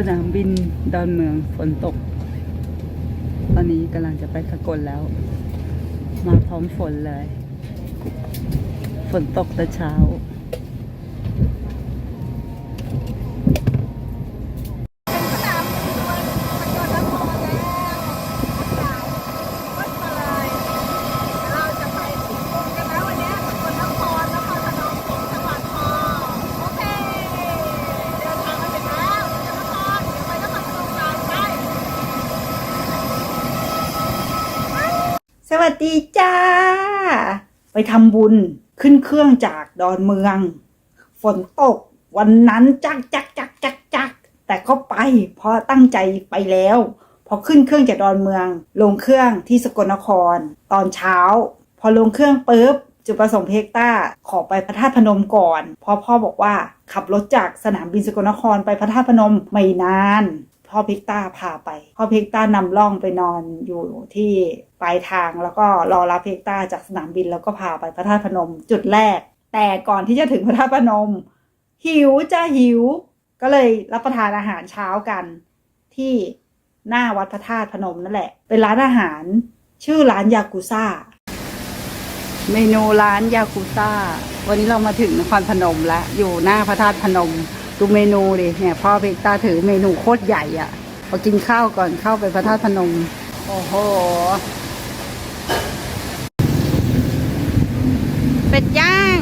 สนามบินดอนเมืองฝนตก ตอนนี้กำลังจะไปสกลแล้ว มาพร้อมฝนเลย ฝนตกแต่เช้า เราจะไปที่กรุงกันนะวันนี้สกลนครนครพนมของจังหวัดพอโอเค เดินทางมาถึงแล้วสกลนครเดี๋ยวไปนครพนมกันไป ส วัสดีจ้า ไปทำบุญขึ้นเครื่องจากดอนเมือง ฝนตกวันนั้นจักจักจักจักจักแต่ก็ไปเพราะตั้งใจไปแล้ว พอขึ้นเครื่องจากดอนเมือง ลงเครื่องที่สกลนคร ตอนเช้า พอลงเครื่องปุ๊บจุดประสงค์เพกต้าขอไปพระธาตุพนมก่อนเพราะพ่อบอกว่าขับรถจากสนามบินสกลนครไปพระธาตุพนมไม่นาน พ่อพิกต้าพาไป พ่อพิกต้านำล่องไปนอนอยู่ที่ปลายทางแล้วก็รอรับพิกต้าจากสนามบินแล้วก็พาไปพระธาตุพนมจุดแรก แต่ก่อนที่จะถึงพระธาตุพนม หิวจะหิว ก็เลยรับประทานอาหารเช้ากัน ที่หน้าวัดพระธาตุพนมนั่นแหละ เป็นร้านอาหารชื่อร้านยากุซ่า เมนูร้านยากุซ่า วันนี้เรามาถึงนครพนมแล้วอยู่หน้าพระธาตุพนม ดูเมนูดิเนี่ยพ่อเพกตาถือเมนูโคตรใหญ่อะ่ะพอกินข้าวก่อนเข้าไปพระธาตุพนม โอ้โห เป็ดย่าง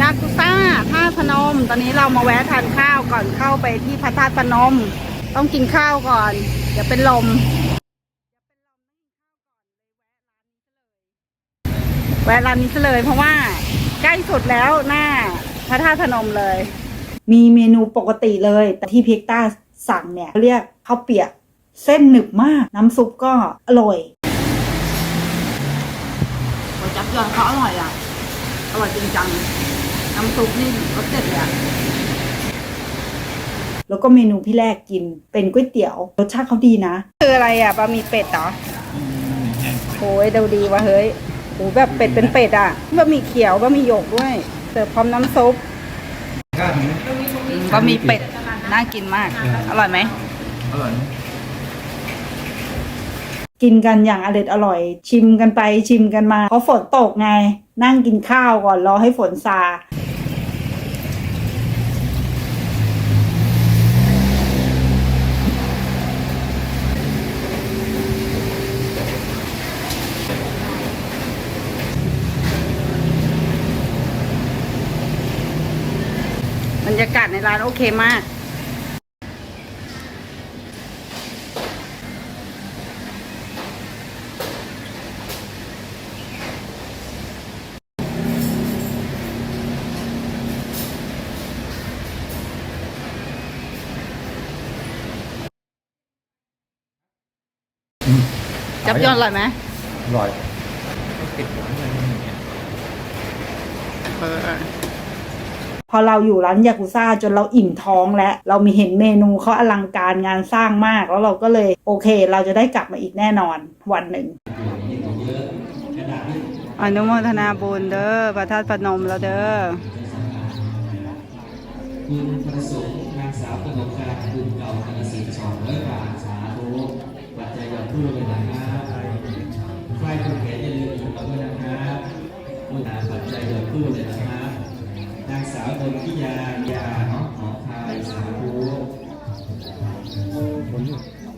ยากุซ่าท่าตุพนม ตอนนี้เรามาแวะทานข้าวก่อนเข้าไปที่พระธาตุพนม ต้องกินข้าวก่อน เดี๋ยวเป็นลม แวะร้านนี้เลยเพราะว่าใกล้สุดแล้วหน้าพระธาตุพนมเลย มีเมนูปกติเลย แต่ที่พิกต้าสั่งเนี่ยเรียกข้าวเปียกเส้นหนึบมาก น้ำซุปก็อร่อยก๋วยจับยอนเขาอร่อยอะ อร่อยจริงจัง น้ำซุปนี่รสเด็ดเลยอะแล้วก็เมนูพี่แรกกินเป็นก๋วยเตี๋ยว รสชาติเขาดีนะ คืออะไรอะบะหมี่เป็ดเหรอโอ้ยดูดีวะเฮ้ยโอ้แบบเป็ดเป็นเป็ดอะบะหมี่เขียวบะหมี่หยกด้วยเสิร์ฟพร้อมน้ำซุป บะหมี่เป็ด น่ากินมาก อร่อยไหมกินกันอย่างอร่อยอร่อย ชิมกันไปชิมกันมาเพราะฝนตกไง นั่งกินข้าวก่อนรอให้ฝนซา บรรยากาศในร้านโอเคมากจับยอนอร่อยไหมอร่อยเออ พอเราอยู่ร้านยากุซ่าจนเราอิ่มท้องแล้วเรามีเห็นเมนูเขาอลังการงานสร้างมาก แล้วเราก็เลยโอเค เราจะได้กลับมาอีกแน่นอนวันหนึ่งอนุโมทนาบุญเด้อพระธาตุพนมแล้วเด้อคุณประสงค์นางสาวกนกการคุณเก่ากนสินสองร้อยบาทสาธุปัจจัยยอดผู้บริหารนะครับใครคนแก่จะลืมอยู่กับเพื่อนนะครับผู้หาปัจจัยยอดผู้บริหารนะครับ นางสาวนนทิยายาน้องหอคายสาธุ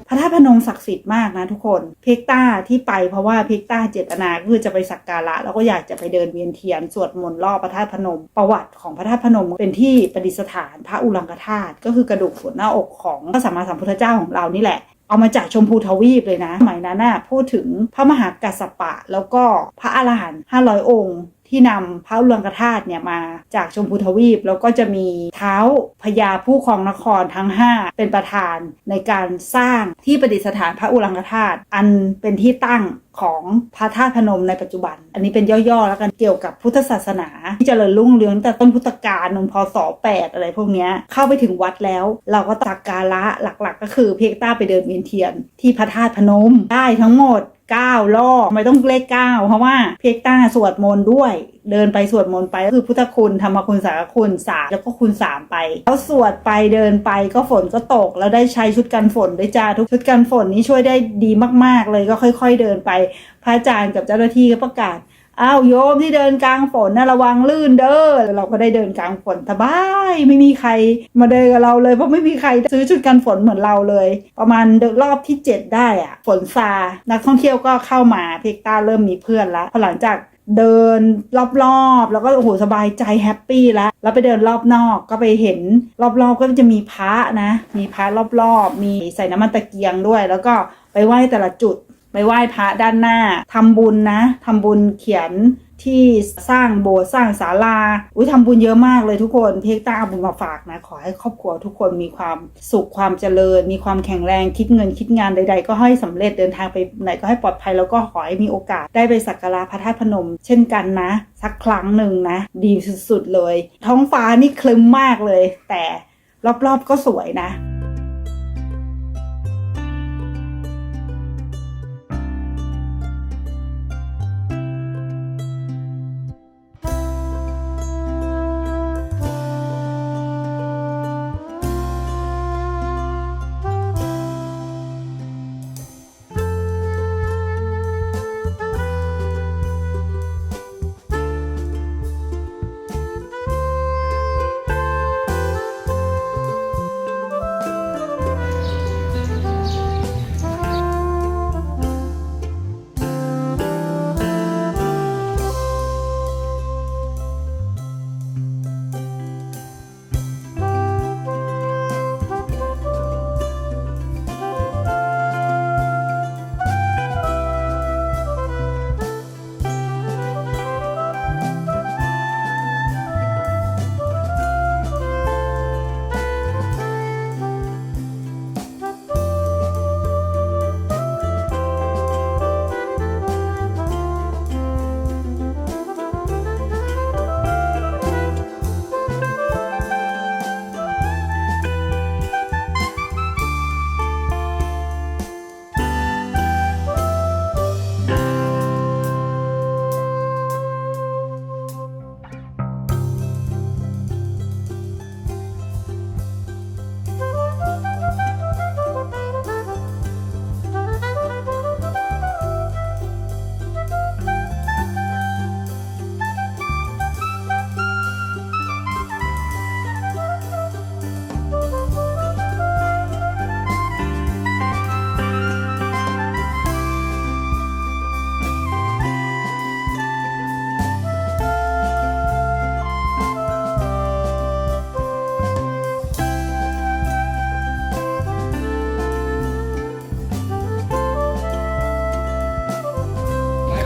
พระธาตุพนมศักดิ์สิทธิ์มากนะทุกคนเพกต้าที่ไปเพราะว่าเพกต้าเจตนาคือจะไปสักการะแล้วก็อยากจะไปเดินเวียนเทียนสวดมนต์รอบพระธาตุพนม ประวัติของพระธาตุพนมเป็นที่ประดิษฐานพระอุรังคธาตุก็คือกระดูกส่วนหน้าอกของพระสัมมาสัมพุทธเจ้าของเรานี่แหละเอามาจากชมพูทวีปเลยนะสมัยนั้นน่ะพูดถึงพระมหากัสสปะ แล้วก็พระอรหันต์500 องค์ ที่นำพระอุรังคธาตุเนี่ยมาจากชมพูทวีป แล้วก็จะมีเท้าพญาผู้ครองนครทั้ง 5 เป็นประธานในการสร้างที่ประดิษฐานพระอุรังคธาตุอันเป็นที่ตั้ง ของพระธาตุพนมในปัจจุบัน อันนี้เป็นย่อๆแล้วกันเกี่ยวกับพุทธศาสนา ที่เจริญรุ่งเรืองตั้งแต่ต้นพุทธกาลนมพศ8อะไรพวกนี้เข้าไปถึงวัดแล้ว เราก็ตักการะหลักๆ ก็คือเพกต้าไปเดินเวียนเทียน ที่พระธาตุพนมได้ทั้งหมดเก้ารอบไม่ต้องเลขเก้าเพราะว่าเพกต้าสวดมนต์ด้วยเดินไปสวดมนต์ไปก็คือพุทธคุณธรรมคุณสังฆคุณสามแล้วก็คุณสามไปแล้วสวดไปเดินไปก็ฝนก็ตก แล้วได้ใช้ชุดกันฝนด้วยจ้าทุกชุดกันฝนนี้ช่วยได้ดีมาก ๆ เลยก็ค่อย ๆ เดินไป พระอาจารย์กับเจ้าหน้าที่ก็ประกาศอ้าวโยมที่เดินกลางฝนนะระวังลื่นเด้อเราก็ได้เดินกลางฝนสบายไม่มีใครมาเดินกับเราเลยเพราะไม่มีใครซื้อชุดกันฝนเหมือนเราเลย ประมาณรอบที่ 7 ได้อะฝนซานักท่องเที่ยวก็เข้ามาเพกตาเริ่มมีเพื่อนล้วพอหลังจาก เดินรอบๆ แล้วก็โอ้โหสบายใจแฮปปี้แล้วแล้วไปเดินรอบนอกก็ไปเห็นรอบๆก็จะมีพระนะ มีพระรอบๆ มีใส่น้ำมันตะเกียงด้วย แล้วก็ไปไหว้แต่ละจุด ไปไหว้พระด้านหน้าทำบุญนะทำบุญเขียน ที่สร้างโบสถ์สร้างศาลา อุ้ยทำบุญเยอะมากเลยทุกคนเพกตาเอาบุญมาฝากนะ ขอให้ครอบครัวทุกคนมีความสุขความเจริญ มีความแข็งแรงคิดเงินคิดงานใด ๆ ก็ให้สำเร็จเดินทางไปไหนก็ให้ปลอดภัยแล้วก็ขอให้มีโอกาสได้ไปสักการะพระธาตุพนม เช่นกันนะ สักครั้งหนึ่งนะ ดีสุดๆเลย ท้องฟ้านี่คลึ้มมากเลย แต่รอบๆก็สวยนะ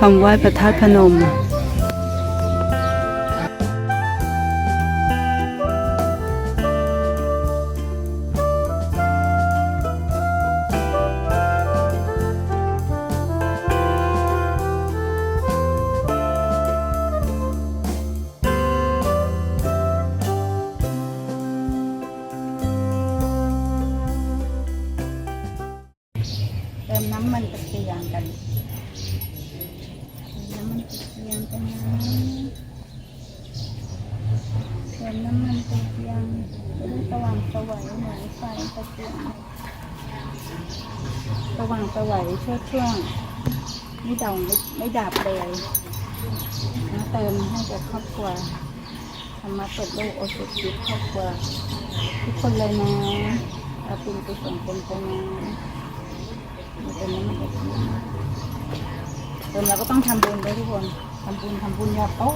คำไหว้พระธาตุพนม ตะเกียงกันนะเติมน้ำมันตะเกียงได้สว่างสวัยเหมือนไฟตะเกียงสว่างสวัยช่วช่วงไม่ดาไม่ไม่ดับเลยนะเติมให้กับครอบครัวธรรมะเปิดโลกโอสุจิตครอบครัวทุกคนเลยนะเอาเป็นกุศลเป็นไปนะมาเติมน้ำมันเกียงเดินเราก็ต้องทำบุญด้วยทุกคน ทำบุญทำบุญอยาโต้อ้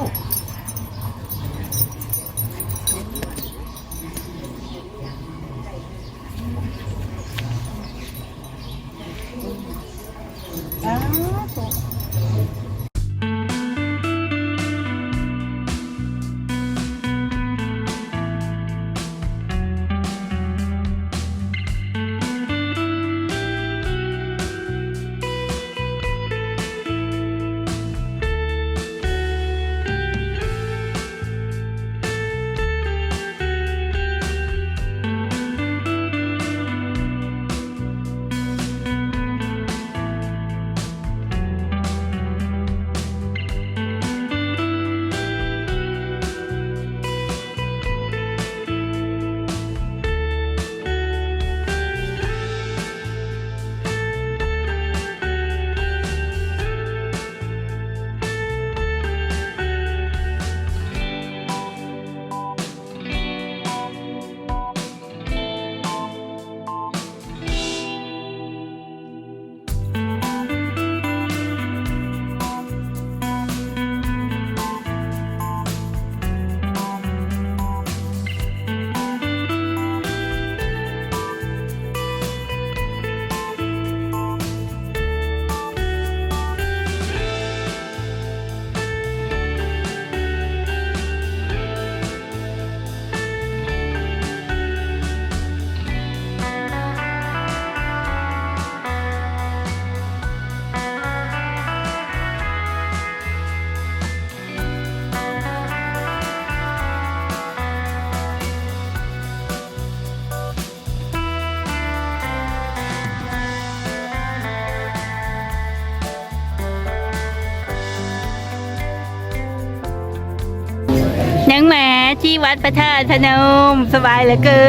ยังแหมาที่วัดพระธาตุพนม สบายเหลือเกิ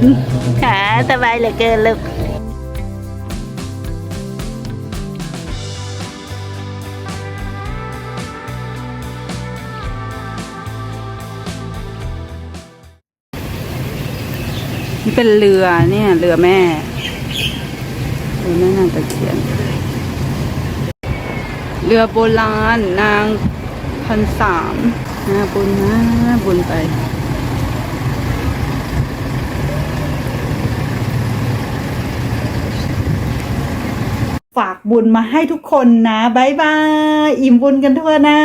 นค่ะสบายเหลือเกินลูกนี่เป็นเรือเนี่ยเรือแม่เรือแม่นางตะเคียน เรือโบราณนาง พันสามนาบุญนะบุญไป ฝากบุญมาให้ทุกคนนะบายบาย อิ่มบุญกันทั่วหน้า